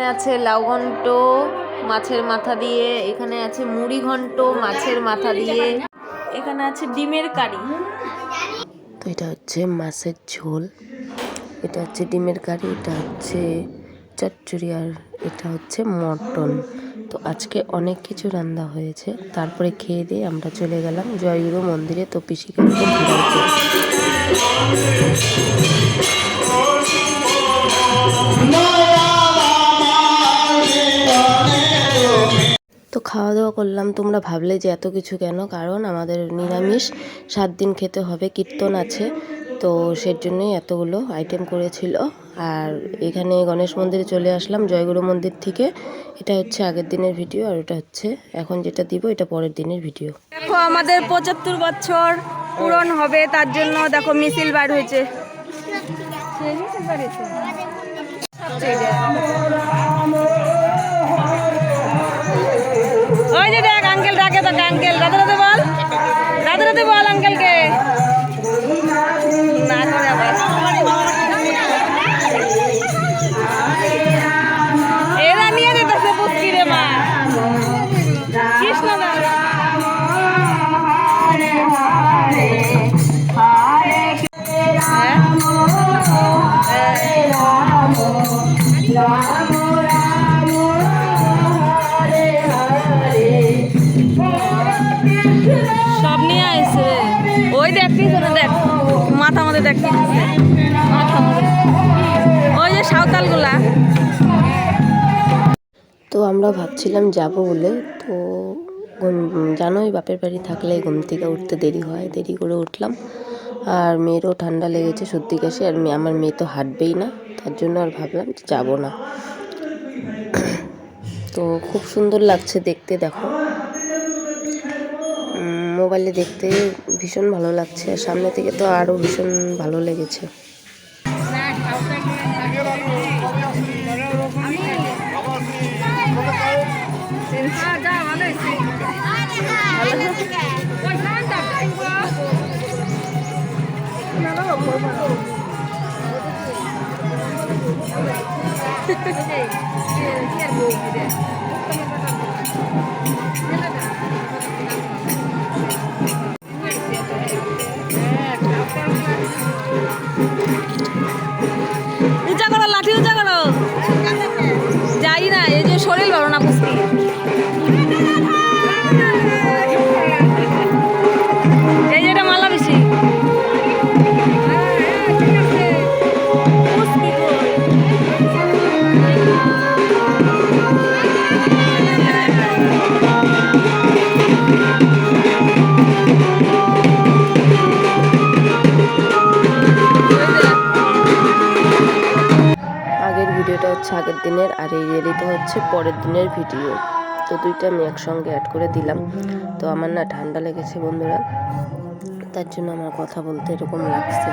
এখানে আছে লাউ ঘন্ট, মাছের মাথা দিয়ে। এখানে আছে মুড়ি ঘন্ট, মাছের মাথা দিয়ে। এখানে আছে ডিমের কারি। তো এটা হচ্ছে মাছের ঝোল। এটা হচ্ছে ডিমের কারি, এটা হচ্ছে চচ্চড়ি আর এটা হচ্ছে মটন। তো আজকে অনেক কিছু রান্না হয়েছে। তারপরে খেয়ে দিয়ে আমরা চলে গেলাম জয়গুরু মন্দিরে, তো পিসিকে খাওয়া দাওয়া করলাম, তোমরা ভাবলে যে এত কিছু কেন? কারণ আমাদের নিরামিষ সাত দিন খেতে হবে, কীর্তন আছে। তো সের জন্যই এতগুলো আইটেম করেছিল। আর এখানে গণেশ মন্দিরে চলে আসলাম, জয়গুরু মন্দির থেকে। এটা হচ্ছে আগের দিনের ভিডিও, আর এটা হচ্ছে এখন যেটা দিব, এটা পরের দিনের ভিডিও। দেখো, আমাদের পঁচাত্তর বছর পূরণ হবে, তার জন্য দেখো মিছিল বার হয়েছে। আইছে ওই দেখ দেখ। মাথা দেখ মাথা মধ্যে ওই যে সাঁওতালগুলা তো আমরা ভাবছিলাম যাব বলে, তো জানোই বাপের বাড়ি থাকলে ঘুম থেকে উঠতে দেরি হয়, দেরি করে উঠলাম। আর মেয়েরও ঠান্ডা লেগেছে সর্দি কাশি, আর আমার মেয়ে তো হাঁটবেই না, তার জন্য আর ভাবলাম যাব না। তো খুব সুন্দর লাগছে দেখতে, দেখো। মোবাইলে দেখতে ভীষণ ভালো লাগছে। সামনে থেকে তো আরও ভীষণ ভালো লেগেছে। উঁচা হচ্ছে আগের দিনের আর এই রিয়েলিটা হচ্ছে পরের দিনের ভিডিও। তো দুইটা আমি একসঙ্গে অ্যাড করে দিলাম। তো আমার না ঠান্ডা লেগেছে বন্ধুরা। তার জন্য আমার কথা বলতে এরকম লাগছে।